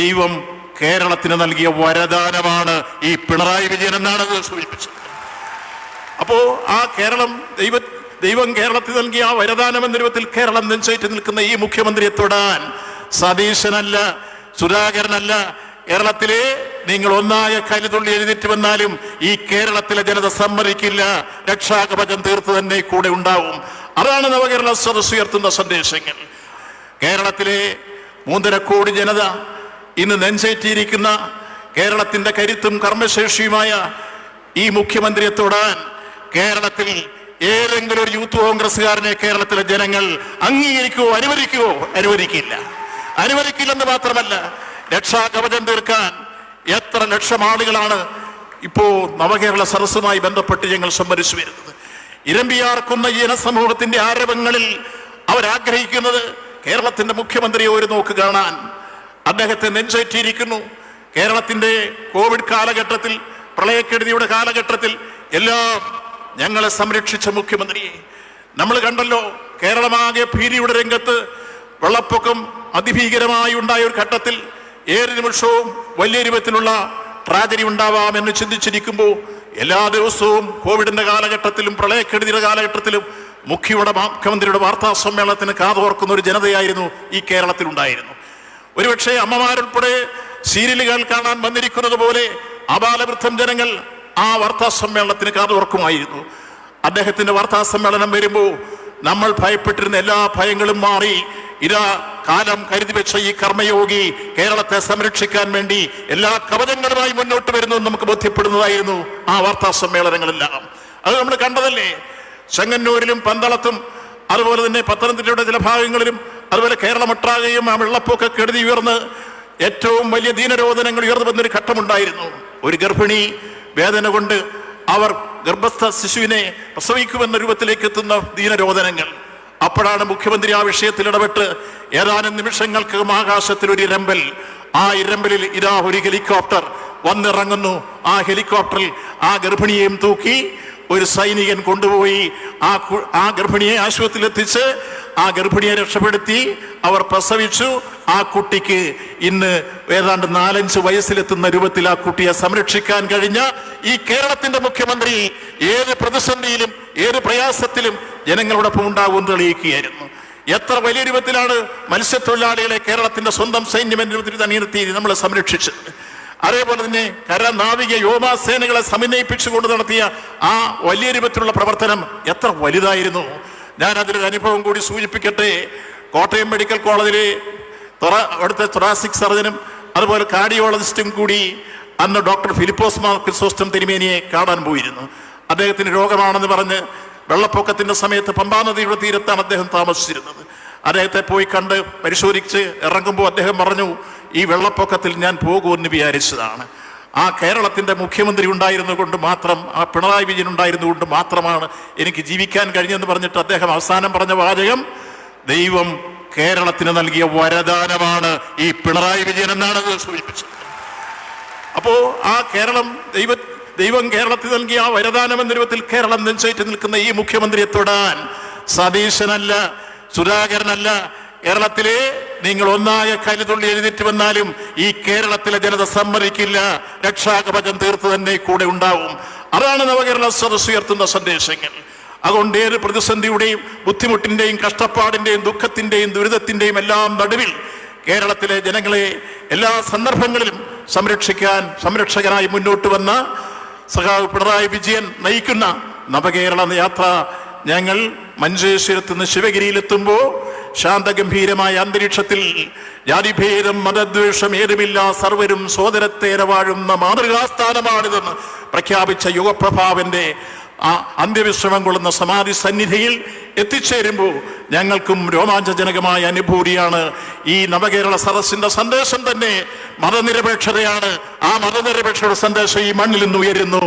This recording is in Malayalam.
ദൈവം കേരളത്തിന് നൽകിയ വരദാനമാണ് ഈ പിണറായി വിജയൻ എന്നാണ് സൂചിപ്പിച്ചത്. അപ്പോ ആ കേരളം ദൈവ ദൈവം കേരളത്തിൽ നൽകിയ ആ വരദാനം എന്ന രൂപത്തിൽ കേരളം നെഞ്ചേറ്റ് നിൽക്കുന്ന ഈ മുഖ്യമന്ത്രിയെ തൊടാൻ സതീശനല്ല സുധാകരനല്ല കേരളത്തിലെ നിങ്ങൾ ഒന്നായ കരുതുള്ളി എഴുന്നേറ്റ് വന്നാലും ഈ കേരളത്തിലെ ജനത സമ്മതിക്കില്ല. രക്ഷാകവചം തീർത്ത് തന്നെ കൂടെ ഉണ്ടാവും. അതാണ് നവകേരള സദസ് ഉയർത്തുന്ന സന്ദേശങ്ങൾ. കേരളത്തിലെ മൂന്നര കോടി ജനത ഇന്ന് നെഞ്ചേറ്റിയിരിക്കുന്ന കേരളത്തിന്റെ കരുത്തും കർമ്മശേഷിയുമായ ഈ മുഖ്യമന്ത്രിയെ തൊടാൻ കേരളത്തിൽ ഏതെങ്കിലും ഒരു യൂത്ത് കോൺഗ്രസ്സുകാരനെ കേരളത്തിലെ ജനങ്ങൾ അംഗീകരിക്കുവോ അനുവദിക്കുവോ അനുവദിക്കില്ല. അനുവദിക്കില്ലെന്ന് മാത്രമല്ല രക്ഷാകവചം തീർക്കാൻ എത്ര ലക്ഷം ആളുകളാണ് ഇപ്പോ നവകേരള സരസ്സുമായി ബന്ധപ്പെട്ട് ഞങ്ങൾ സംഭരിച്ചു വരുന്നത്. ഇരമ്പിയാർക്കുന്ന ജനസമൂഹത്തിന്റെ ആരവങ്ങളിൽ അവരാഗ്രഹിക്കുന്നത് കേരളത്തിന്റെ മുഖ്യമന്ത്രിയെ ഒരു നോക്ക് കാണാൻ അദ്ദേഹത്തെ നെഞ്ചേറ്റിയിരിക്കുന്നു. കേരളത്തിന്റെ കോവിഡ് കാലഘട്ടത്തിൽ പ്രളയക്കെടുതിയുടെ കാലഘട്ടത്തിൽ എല്ലാം ഞങ്ങളെ സംരക്ഷിച്ച മുഖ്യമന്ത്രിയെ. നമ്മൾ കണ്ടല്ലോ കേരളമാകെ ഭീതിയുടെ രംഗത്ത് വെള്ളപ്പൊക്കം അതിഭീകരമായി ഉണ്ടായ ഒരു ഘട്ടത്തിൽ ഏത് നിമിഷവും വലിയ രൂപത്തിലുള്ള ട്രാജഡി ഉണ്ടാവാമെന്ന് ചിന്തിച്ചിരിക്കുമ്പോൾ എല്ലാ ദിവസവും കോവിഡിന്റെ കാലഘട്ടത്തിലും പ്രളയക്കെടുതിയുടെ കാലഘട്ടത്തിലും മുഖ്യയുടെ മുഖ്യമന്ത്രിയുടെ വാർത്താ സമ്മേളനത്തിന് കാതോർക്കുന്ന ഒരു ജനതയായിരുന്നു ഈ കേരളത്തിലുണ്ടായിരുന്നു ഒരുപക്ഷെ അമ്മമാരുൾപ്പെടെ സീരിയലുകൾ കാണാൻ വന്നിരിക്കുന്നത് പോലെ അപാലവൃദ്ധം ജനങ്ങൾ ആ വാർത്താ സമ്മേളനത്തിന് കാതോർക്കുമായിരുന്നു അദ്ദേഹത്തിന്റെ വാർത്താ സമ്മേളനം വരുമ്പോൾ നമ്മൾ ഭയപ്പെട്ടിരുന്ന എല്ലാ ഭയങ്ങളും മാറി ഇതാ കാലം കരുതി വെച്ച ഈ കർമ്മയോഗി കേരളത്തെ സംരക്ഷിക്കാൻ വേണ്ടി എല്ലാ കവചങ്ങളുമായി മുന്നോട്ട് വരുന്നു നമുക്ക് ബോധ്യപ്പെടുന്നതായിരുന്നു ആ വാർത്താ സമ്മേളനങ്ങളെല്ലാം അത് നമ്മൾ കണ്ടതല്ലേ? ചെങ്ങന്നൂരിലും പന്തളത്തും അതുപോലെ തന്നെ പത്തനംതിട്ടയുടെ ചില ഭാഗങ്ങളിലും അതുപോലെ കേരളമൊട്ടാകെയും ആ വെള്ളപ്പൊക്ക കെടുതി ഉയർന്ന് ഏറ്റവും വലിയ ദീനരോധനങ്ങൾ ഉയർന്നു വന്നൊരു ഘട്ടമുണ്ടായിരുന്നു. ഒരു ഗർഭിണി വേദന കൊണ്ട് അവർ ഗർഭസ്ഥ ശിശുവിനെ പ്രസവിക്കുമെന്ന രൂപത്തിലേക്ക് എത്തുന്ന ദീനരോധനങ്ങൾ അപ്പോഴാണ് മുഖ്യമന്ത്രി ആ വിഷയത്തിൽ ഇടപെട്ട് ഏതാനും നിമിഷങ്ങൾക്കകം ആകാശത്തിൽ ഒരു ഇരമ്പൽ. ആ ഇരമ്പലിൽ ഇതാ ഒരു ഹെലികോപ്റ്റർ വന്നിറങ്ങുന്നു. ആ ഹെലികോപ്റ്ററിൽ ആ ഗർഭിണിയെയും തൂക്കി ഒരു സൈനികൻ കൊണ്ടുപോയി ആ ആ ഗർഭിണിയെ ആശുപത്രിയിൽ എത്തിച്ച് ആ ഗർഭിണിയെ രക്ഷപ്പെടുത്തി അവർ പ്രസവിച്ചു. ആ കുട്ടിക്ക് ഇന്ന് ഏതാണ്ട് നാലഞ്ച് വയസ്സിലെത്തുന്ന രൂപത്തിൽ ആ കുട്ടിയെ സംരക്ഷിക്കാൻ കഴിഞ്ഞ ഈ കേരളത്തിന്റെ മുഖ്യമന്ത്രി ഏത് പ്രതിസന്ധിയിലും ഏത് പ്രയാസത്തിലും ജനങ്ങളോടൊപ്പം ഉണ്ടാവും തെളിയിക്കുകയായിരുന്നു. എത്ര വലിയ രൂപത്തിലാണ് മത്സ്യത്തൊഴിലാളികളെ കേരളത്തിന്റെ സ്വന്തം സൈന്യം എന്ന രൂപത്തിൽ തന്നെ നിർത്തി നമ്മളെ സംരക്ഷിച്ചത്. അതേപോലെ തന്നെ കര നാവിക വ്യോമാസേനകളെ സമന്വയിപ്പിച്ചുകൊണ്ട് നടത്തിയ ആ വലിയ രൂപത്തിലുള്ള പ്രവർത്തനം എത്ര വലുതായിരുന്നു. ഞാൻ അതിലൊരു അനുഭവം കൂടി സൂചിപ്പിക്കട്ടെ. കോട്ടയം മെഡിക്കൽ കോളേജിലെ തൊറ- അവിടുത്തെ തൊറാസിക് സർജനും അതുപോലെ കാർഡിയോളജിസ്റ്റും കൂടി അന്ന് ഡോക്ടർ ഫിലിപ്പോസ് മാർ ക്രിസോസ്റ്റം തിരുമേനിയെ കാണാൻ പോയിരുന്നു. അദ്ദേഹത്തിന് രോഗമാണെന്ന് പറഞ്ഞ് വെള്ളപ്പൊക്കത്തിന്റെ സമയത്ത് പമ്പാനദിയുടെ തീരത്താണ് അദ്ദേഹം താമസിച്ചിരുന്നത്. അദ്ദേഹത്തെ പോയി കണ്ട് പരിശോധിച്ച് ഇറങ്ങുമ്പോൾ അദ്ദേഹം പറഞ്ഞു ഈ വെള്ളപ്പൊക്കത്തിൽ ഞാൻ പോകുമെന്ന് വിചാരിച്ചതാണ്. ആ കേരളത്തിന്റെ മുഖ്യമന്ത്രി ഉണ്ടായിരുന്നു കൊണ്ട് മാത്രം ആ പിണറായി വിജയൻ ഉണ്ടായിരുന്നു കൊണ്ട് മാത്രമാണ് എനിക്ക് ജീവിക്കാൻ കഴിഞ്ഞെന്ന് പറഞ്ഞിട്ട് അദ്ദേഹം അവസാനം പറഞ്ഞ വാചകം ദൈവം കേരളത്തിന് നൽകിയ വരദാനമാണ് ഈ പിണറായി വിജയൻ എന്നാണ് സൂചിപ്പിച്ചത്. അപ്പോ ആ കേരളം ദൈവ ദൈവം കേരളത്തിൽ നൽകിയ ആ വരദാനം എന്ന രൂപത്തിൽ കേരളം നെഞ്ചേറ്റ് നിൽക്കുന്ന ഈ മുഖ്യമന്ത്രിയെ തൊടാൻ സതീശനല്ല സുധാകരനല്ല കേരളത്തിലെ നിങ്ങൾ ഒന്നായ കരുതുള്ളി എഴുന്നേറ്റ് വന്നാലും ഈ കേരളത്തിലെ ജനത സമ്മതിക്കില്ല. രക്ഷാകവചം തീർത്ത് തന്നെ കൂടെ ഉണ്ടാവും. അതാണ് നവകേരള സദസ് ഉയർത്തുന്ന സന്ദേശങ്ങൾ. അതുകൊണ്ട് ഏത് പ്രതിസന്ധിയുടെയും ബുദ്ധിമുട്ടിന്റെയും കഷ്ടപ്പാടിന്റെയും ദുഃഖത്തിന്റെയും ദുരിതത്തിന്റെയും എല്ലാം നടുവിൽ കേരളത്തിലെ ജനങ്ങളെ എല്ലാ സന്ദർഭങ്ങളിലും സംരക്ഷിക്കാൻ സംരക്ഷകനായി മുന്നോട്ട് വന്ന സഖാവ് പിണറായി വിജയൻ നയിക്കുന്ന നവകേരള യാത്ര ഞങ്ങൾ മഞ്ചേശ്വരത്ത് നിന്ന് ശിവഗിരിയിലെത്തുമ്പോൾ ശാന്തഗംഭീരമായ അന്തരീക്ഷത്തിൽ ജാതിഭേദം മതദ്വേഷം ഏതുമില്ല സർവരും സോദരത്തേര വാഴുന്ന മാതൃകാസ്ഥാനമാണിതെന്ന് പ്രഖ്യാപിച്ച യുഗപ്രഭാവന്റെ ആ അന്ത്യവിശ്രമം കൊള്ളുന്ന സമാധി സന്നിധിയിൽ എത്തിച്ചേരുമ്പോൾ ഞങ്ങൾക്കും രോമാഞ്ചജനകമായ അനുഭൂതിയാണ് ഈ നവകേരള സദസ്സിന്റെ സന്ദേശം തന്നെ മതനിരപേക്ഷതയാണ്. ആ മതനിരപേക്ഷയുടെ സന്ദേശം ഈ മണ്ണിൽ നിന്ന് ഉയരുന്നു.